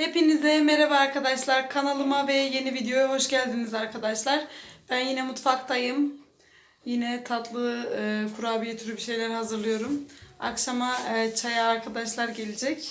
Hepinize merhaba arkadaşlar. Kanalıma ve yeni videoya hoş geldiniz arkadaşlar. Ben yine mutfaktayım. Yine tatlı e, kurabiye türü bir şeyler hazırlıyorum. Akşama e, çaya arkadaşlar gelecek.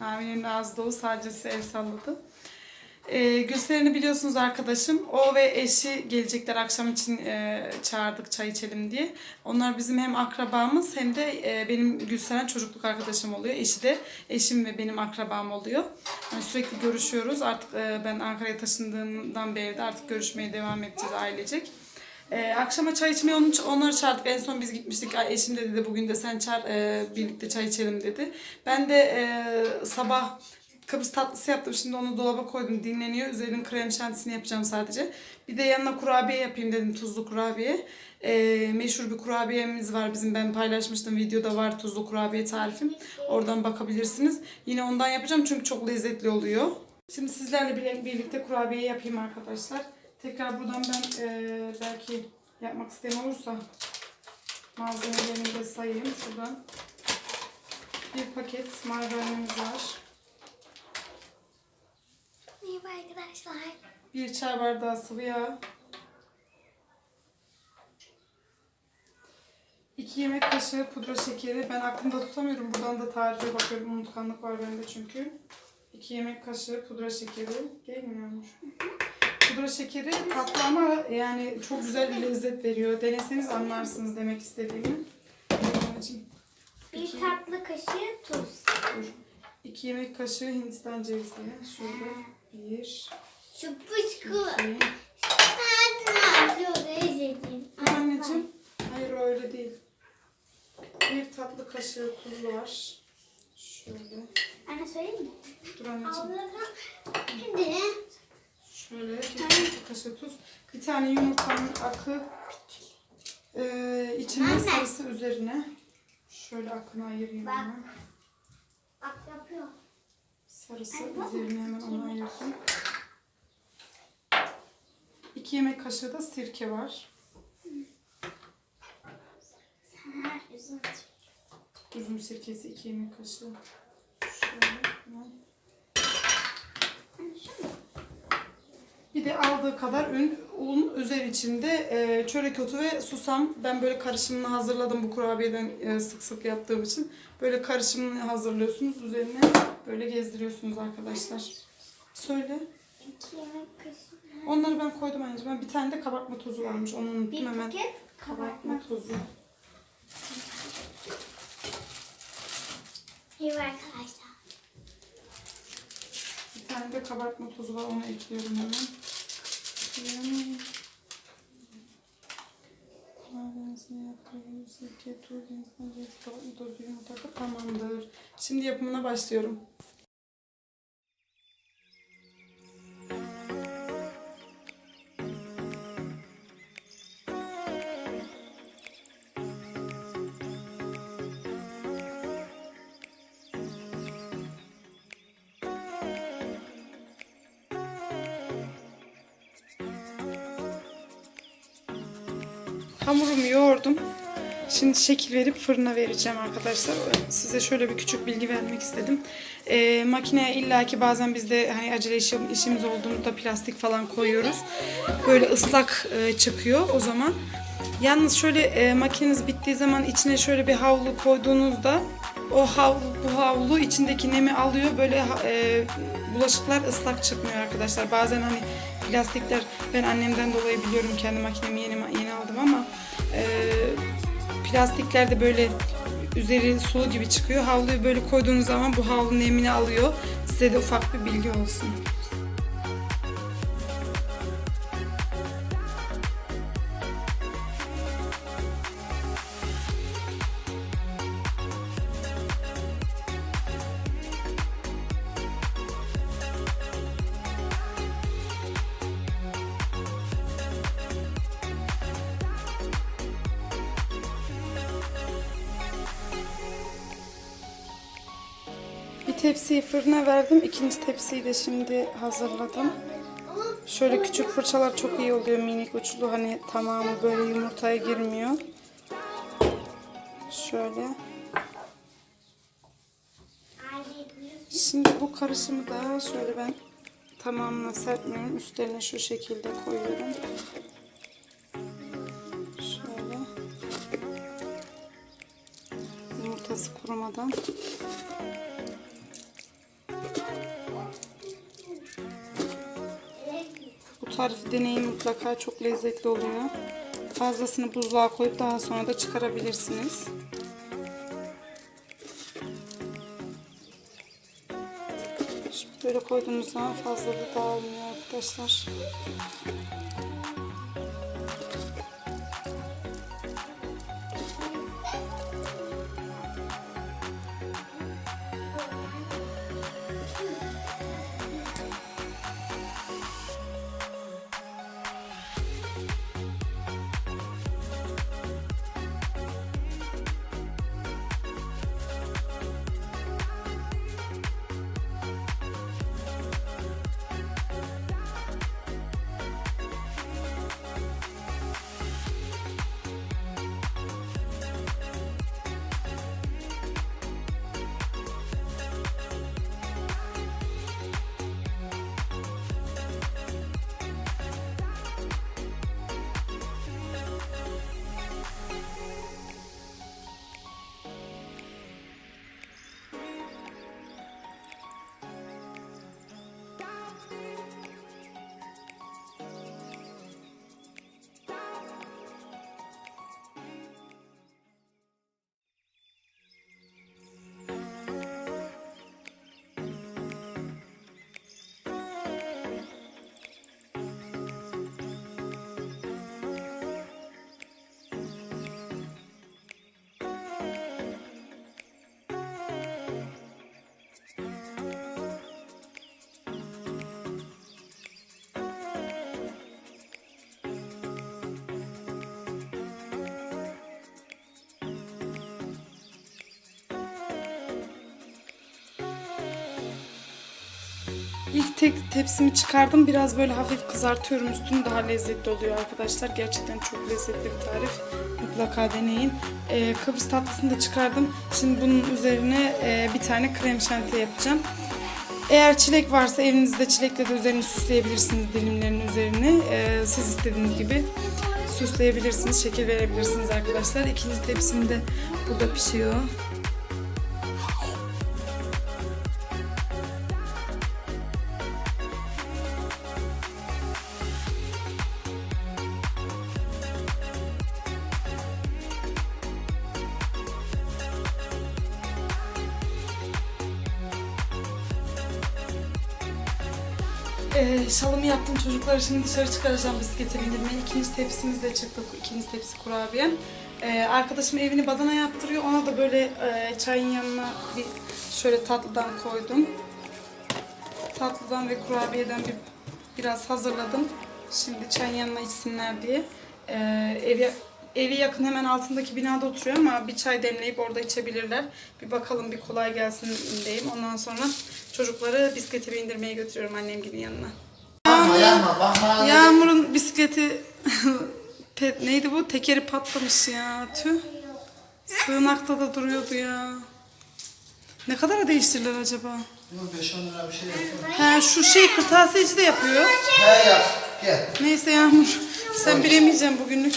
Amin'in ağzı dolu sadece el salladı. E, Gülseren'i biliyorsunuz arkadaşım. O ve eşi gelecekler akşam için e, çağırdık çay içelim diye. Onlar bizim hem akrabamız hem de e, benim Gülseren çocukluk arkadaşım oluyor. Eşi de eşim ve benim akrabam oluyor. Yani sürekli görüşüyoruz. Artık e, ben Ankara'ya taşındığımdan beri de artık görüşmeye devam edeceğiz ailecek. Ee, akşama çay içmeye onu, onları çağırdık. En son biz gitmiştik. Eşim de dedi bugün de sen çağır e, birlikte çay içelim dedi. Ben de e, sabah Kıbrıs tatlısı yaptım. Şimdi onu dolaba koydum. Dinleniyor. Üzerinin krem şantisini yapacağım sadece. Bir de yanına kurabiye yapayım dedim. Tuzlu kurabiye. Ee, meşhur bir kurabiyemiz var bizim. Ben paylaşmıştım. Videoda var tuzlu kurabiye tarifim. Oradan bakabilirsiniz. Yine ondan yapacağım çünkü çok lezzetli oluyor. Şimdi sizlerle birlikte kurabiye yapayım arkadaşlar. Tekrar buradan ben e, belki yapmak isteyen olursa malzemelerini de sayayım şuradan. Bir paket margarinimiz var. Merhaba arkadaşlar. Bir çay bardağı sıvı yağ. 2 yemek kaşığı pudra şekeri. Ben aklımda tutamıyorum. Buradan da tarife bakıyorum. Unutkanlık var bende çünkü. 2 yemek kaşığı pudra şekeri. Gelmiyormuş. Pudra şekeri tatlı ama yani çok güzel bir lezzet veriyor. Deneseniz anlarsınız demek istediğimi. Bir tatlı kaşığı tuz. dur. 2 yemek kaşığı Hindistan cevizi. Şöyle bir, özledim. Dur anneciğim. Hayır öyle değil. Bir tatlı kaşığı tuz var. Şöyle. Anne söyleyeyim mi? Dur anneciğim. Şimdi Şöyle bir tatlı kaşığı tuz. Bir tane yumurtanın akı. İçinde Anne. sarısı üzerine. Şöyle akını ayırayım Bak. bak yapıyor. Sarısı üzerine hemen onu ayırdım. İki yemek kaşığı da sirke var. Üzüm. Sirkesi iki yemek kaşığı. Şöyle hemen. Bir de aldığı kadar un, un üzer içinde e, çörek otu ve susam. Ben böyle karışımını hazırladım bu kurabiyeden e, sık sık yaptığım için. Böyle karışımını hazırlıyorsunuz. Üzerine böyle gezdiriyorsunuz arkadaşlar. Söyle. İki yemek kaşığı. Onları ben koydum anneciğim. Ben bir tane de kabartma tozu varmış. Onu unuttum Bir hemen. paket Kabartma tozu. Merhaba arkadaşlar. Tane de kabartma tozu var. Onu ekliyorum hemen. Tamamdır. Şimdi yapımına başlıyorum. Hamurumu yoğurdum. Şimdi şekil verip fırına vereceğim arkadaşlar. Size şöyle bir küçük bilgi vermek istedim. Ee, makineye illaki bazen bizde hani acele işi, işimiz olduğunda plastik falan koyuyoruz. Böyle ıslak e, çıkıyor o zaman. Yalnız şöyle e, makineniz bittiği zaman içine şöyle bir havlu koyduğunuzda o havlu, bu havlu içindeki nemi alıyor. Böyle e, bulaşıklar ıslak çıkmıyor arkadaşlar. Bazen hani plastikler ben annemden dolayı biliyorum kendi makinemi yeni yeni aldım ama e, plastikler de böyle üzeri sulu gibi çıkıyor. Havluyu böyle koyduğunuz zaman bu havlu nemini alıyor. Size de ufak bir bilgi olsun. Tepsiyi fırına verdim. İkinci tepsiyi de şimdi hazırladım. Şöyle küçük fırçalar çok iyi oluyor minik uçlu. Hani tamamı böyle yumurtaya girmiyor. Şöyle. Şimdi bu karışımı da şöyle ben tamamına serpmiyorum. Üstlerine şu şekilde koyuyorum. Şöyle. Yumurtası kurumadan. Tarifi deneyin mutlaka çok lezzetli oluyor. Fazlasını buzluğa koyup daha sonra da çıkarabilirsiniz. Şimdi böyle koyduğumuz zaman fazla da dağılmıyor arkadaşlar. İlk tek tepsimi çıkardım. Biraz böyle hafif kızartıyorum üstünü daha lezzetli oluyor arkadaşlar. Gerçekten çok lezzetli bir tarif. Mutlaka deneyin. Ee, Kıbrıs tatlısını da çıkardım. Şimdi bunun üzerine e, bir tane krem şanti yapacağım. Eğer çilek varsa evinizde çilekle de üzerini süsleyebilirsiniz dilimlerin üzerine. Ee, siz istediğiniz gibi süsleyebilirsiniz, şekil verebilirsiniz arkadaşlar. İkinci tepsim de burada pişiyor. Yaptım çocukları şimdi dışarı çıkaracağım bisiklete bindirmeye. İkinci tepsimiz de çıktı. İkinci tepsi kurabiye. Ee, arkadaşım evini badana yaptırıyor. Ona da böyle e, çayın yanına bir şöyle tatlıdan koydum. Tatlıdan ve kurabiyeden bir biraz hazırladım. Şimdi çayın yanına içsinler diye. Ee, evi evi yakın hemen altındaki binada oturuyor ama bir çay demleyip orada içebilirler. Bir bakalım bir kolay gelsin diyeyim. Ondan sonra çocukları bisiklete bindirmeye götürüyorum annem yanına. Bakma yanma bakma. Yağmur'un bisikleti neydi bu? Tekeri patlamış ya. Tüh. Sığınakta da duruyordu ya. Ne kadara değiştirirler acaba? Yok 5-10 lira bir şey yapma. Ha şu şey kırtasiyeci de yapıyor. He yap gel. Neyse Yağmur. Sen bilemeyeceksin bugünlük.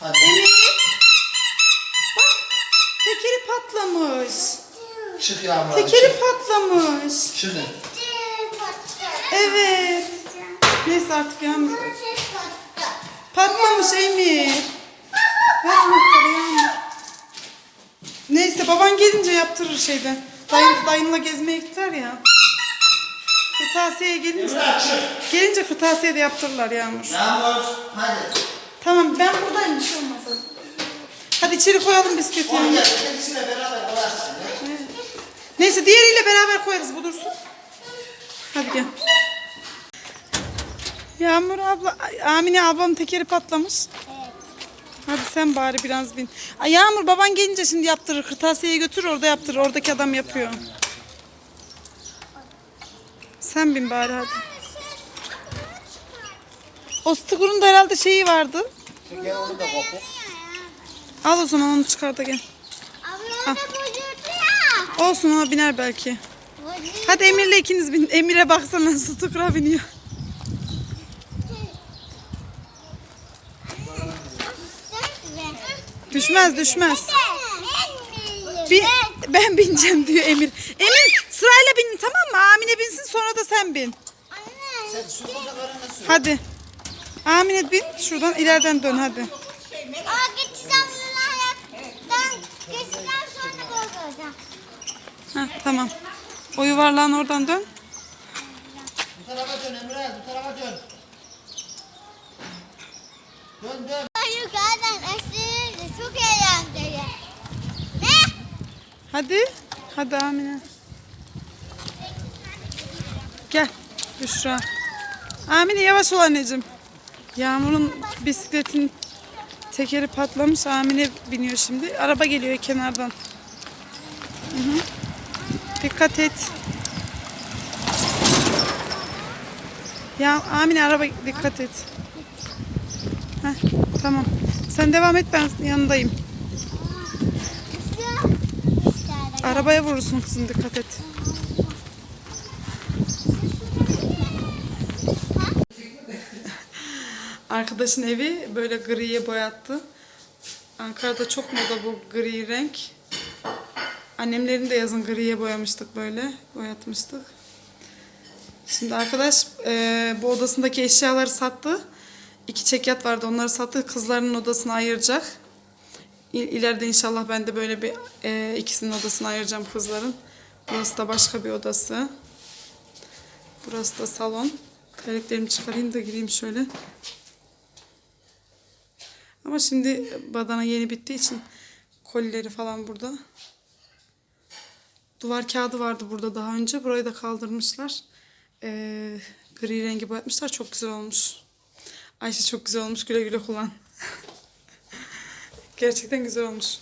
Hadi. Emir. Bak. Tekeri patlamış. Çık yağmur. Tekeri patlamış. Şimdi. Evet. Neyse artık Yağmur. Patlamış Emir. Ver anahtarı Yağmur. Neyse baban gelince yaptırır şeyden. Dayın, dayınla gezmeye gittiler ya. Kırtasiyeye gelince, gelince kırtasiye de yaptırırlar Yağmur. Yağmur hadi. Tamam ben buradayım bir şey olmaz. Hadi içeri koyalım bisikleti Onu gel. Kendisiyle beraber koyarsın. ya. Neyse diğeriyle beraber koyarız bu dursun. Hadi gel. Yağmur abla, Amine ablam tekeri patlamış. Hadi sen bari biraz bin. Ay Yağmur baban gelince şimdi yaptırır. Kırtasiyeye götür orada yaptırır. Oradaki adam yapıyor. Sen bin bari hadi. O Stigur'un da herhalde şeyi vardı. Gel onu da kopu. Al o zaman onu çıkar da gel. Bozuldu ya. Olsun ona biner belki. Hadi Emir'le ikiniz bin. Emir'e baksana Stukra biniyor. Düşmez düşmez. Bir, ben bineceğim diyor Emir. Emir sırayla binin tamam mı? Amine binsin sonra da sen bin. Sen su kucalarına su. Hadi. Amine bin. Şuradan ileriden dön hadi. Aa geçeceğim ayaktan geçeceğim sonra bozulacağım. Ha, tamam. O yuvarlağın oradan dön. Bu tarafa dön Emre, bu tarafa dön. Dön dön. Yukarıdan aşırı çok eğlenceli. Ne? Hadi. Hadi Amine. Gel. Büşra. Amine yavaş ol anneciğim. Yağmur'un bisikletin tekeri patlamış. Amine biniyor şimdi. Araba geliyor kenardan. Hı hı. Dikkat et. Ya Amine araba dikkat et. Heh, tamam. Sen devam et ben yanındayım. Arabaya vurursun kızım dikkat et. Arkadaşın evi böyle griye boyattı. Ankara'da çok moda bu gri renk. Annemlerin de yazın griye boyamıştık böyle. Boyatmıştık. Şimdi arkadaş e, bu odasındaki eşyaları sattı. İki çekyat vardı onları sattı. Kızlarının odasını ayıracak. İleride inşallah ben de böyle bir e, ikisinin odasını ayıracağım kızların. Burası da başka bir odası. Burası da salon. Terliklerimi çıkarayım da gireyim şöyle. Ama şimdi badana yeni bittiği için kolileri falan burada. Duvar kağıdı vardı burada daha önce. Burayı da kaldırmışlar. Ee, gri rengi boyatmışlar. Çok güzel olmuş. Ayşe çok güzel olmuş. Güle güle kullan. Gerçekten güzel olmuş.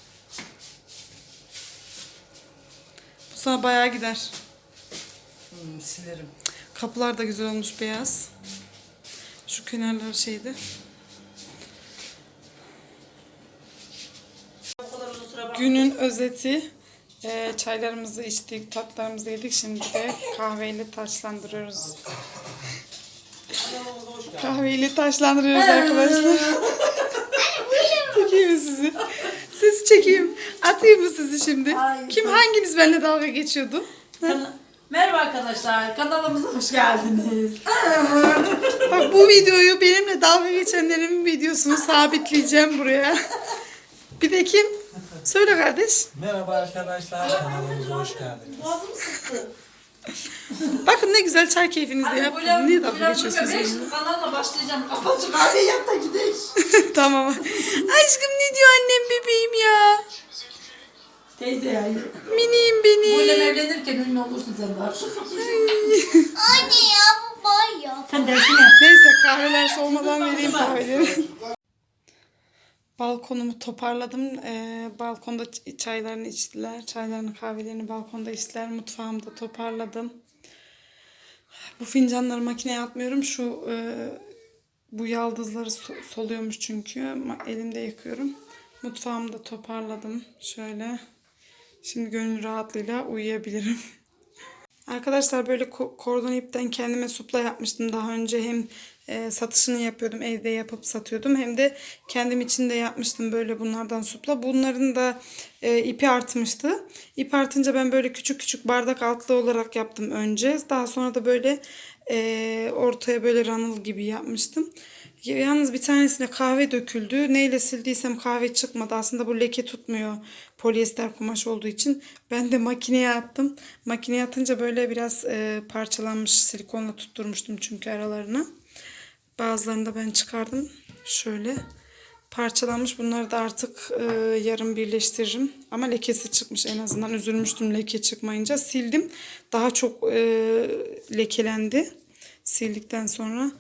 Bu sana bayağı gider. Hmm, silerim. Kapılar da güzel olmuş beyaz. Şu kenarları şeydi. Günün özeti. Ee, çaylarımızı içtik, tatlarımızı yedik. Şimdi de kahveyle taşlandırıyoruz. Kahveyle taşlandırıyoruz arkadaşlar. çekeyim mi sizi? Sizi çekeyim. Atayım mı sizi şimdi? Ay, Kim hanginiz benimle dalga geçiyordu? Merhaba arkadaşlar, kanalımıza hoş geldiniz. Bak bu videoyu benimle dalga geçenlerin videosunu sabitleyeceğim buraya. Bir de kim? Söyle kardeş. Merhaba arkadaşlar, kanalımıza hoş geldiniz. Boğazım sıktı. Bakın ne güzel çay keyfinizi Hadi yaptım. Bulem, Niye dalga geçiyorsunuz kanalla başlayacağım. Kapat şu kahveyi yap da gidelim. tamam. Aşkım ne diyor annem bebeğim ya? Teyze ya. Miniyim benim. Bulem evlenirken ünlü olursun sen de artık. Anne ya bu boy yok. Sen dersini yap. Neyse kahveler soğumadan vereyim kahveleri. Balkonumu toparladım. Ee, balkonda çaylarını içtiler. Çaylarını kahvelerini balkonda içtiler. Mutfağımda toparladım. Bu fincanları makineye atmıyorum. Şu e, bu yaldızları so- soluyormuş çünkü. Elimde yıkıyorum. Mutfağımı da toparladım. Şöyle. Şimdi gönül rahatlığıyla uyuyabilirim. Arkadaşlar böyle ko- kordon ipten kendime supla yapmıştım daha önce. Hem e, satışını yapıyordum evde yapıp satıyordum. Hem de kendim için de yapmıştım böyle bunlardan supla. Bunların da e, ipi artmıştı. İp artınca ben böyle küçük küçük bardak altlı olarak yaptım önce. Daha sonra da böyle e, ortaya böyle ranıl gibi yapmıştım. Ya- Yalnız bir tanesine kahve döküldü. Neyle sildiysem kahve çıkmadı. Aslında bu leke tutmuyor polyester kumaş olduğu için. Ben de makineye attım. Makineye atınca böyle biraz e, parçalanmış silikonla tutturmuştum çünkü aralarına. Bazılarını da ben çıkardım. Şöyle parçalanmış. Bunları da artık e, yarın birleştiririm. Ama lekesi çıkmış en azından. Üzülmüştüm leke çıkmayınca. Sildim. Daha çok e, lekelendi. Sildikten sonra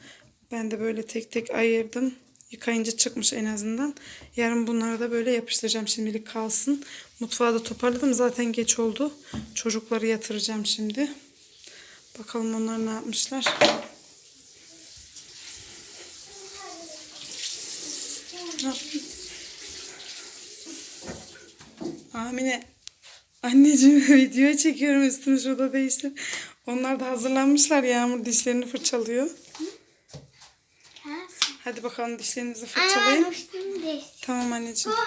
ben de böyle tek tek ayırdım. Yıkayınca çıkmış en azından. Yarın bunları da böyle yapıştıracağım. Şimdilik kalsın. Mutfağı da toparladım. Zaten geç oldu. Çocukları yatıracağım şimdi. Bakalım onlar ne yapmışlar. Yaptın? Amine Anneciğim video çekiyorum üstünü şurada değiştir. Onlar da hazırlanmışlar. Yağmur dişlerini fırçalıyor. Ha, Hadi bakalım dişlerinizi fırçalayın. Tamam anneciğim.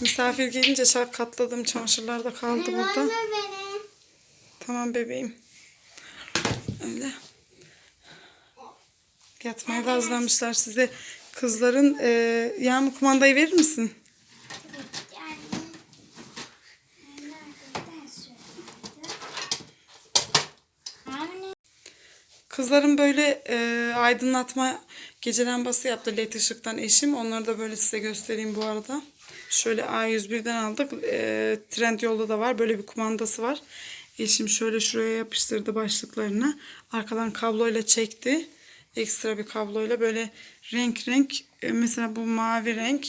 Misafir gelince şart katladığım çamaşırlar da kaldı burada. Tamam bebeğim. Öyle. Yatmaya da hazırlamışlar size. Kızların e, yağmur kumandayı verir misin? Kızlarım böyle e, aydınlatma gece lambası yaptı led ışıktan eşim. Onları da böyle size göstereyim bu arada. Şöyle A101'den aldık. E, Trendyol'da da var. Böyle bir kumandası var. Eşim şöyle şuraya yapıştırdı başlıklarını. Arkadan kabloyla çekti. Ekstra bir kabloyla böyle renk renk e, mesela bu mavi renk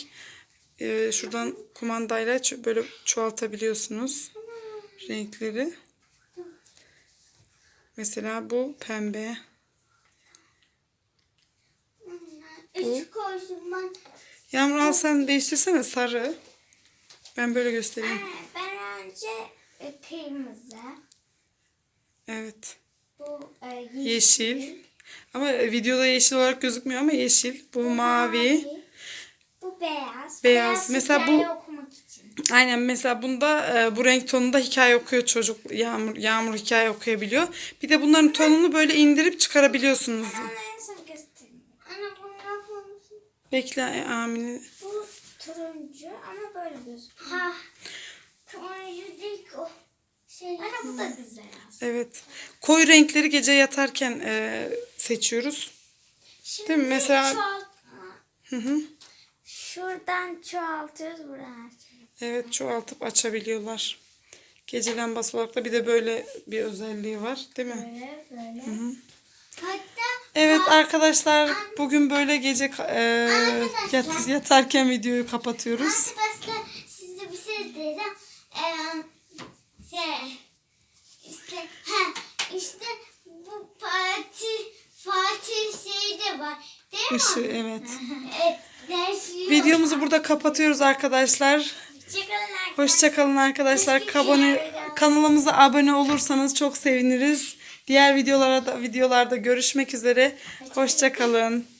e, şuradan kumandayla böyle çoğaltabiliyorsunuz renkleri. Mesela bu pembe. Koysun ben. Yağmur al sen değiştirsene sarı. Ben böyle göstereyim. Ben önce e, kırmızı. Evet. Bu e, yeşil. Yeşil. Ama videoda yeşil olarak gözükmüyor ama yeşil. Bu mavi. Bu beyaz. Beyaz. Mesela bu- okumak için. Aynen mesela bunda e, bu renk tonunda hikaye okuyor çocuk. Yağmur, Yağmur hikaye okuyabiliyor. Bir de bunların tonunu böyle indirip çıkarabiliyorsunuz. Bekle e, Amine. Bu turuncu ama böyle gözüküyor. Ha. Turuncu değil o. Şey, Ana bu da güzel aslında. Evet. Koyu renkleri gece yatarken e, seçiyoruz. Şimdi Değil mi? Mesela-. Hı hı. Şuradan çoğaltıyoruz buradan. Evet çoğaltıp açabiliyorlar. Gece lambası olarak da bir de böyle bir özelliği var değil mi? Böyle böyle. Hatta Evet arkadaşlar bugün böyle gece e, yat- yatarken videoyu kapatıyoruz. Arkadaşlar size bir şey diyeceğim. Ee, şey işte ha işte bu parti Fatih şey de var. Değil mi? Işığı evet. Videomuzu burada kapatıyoruz arkadaşlar. Hoşçakalın arkadaşlar. Hoşçakalın arkadaşlar. Abone, kanalımıza abone olursanız çok seviniriz. Diğer videolarda videolarda görüşmek üzere. Hoşçakalın.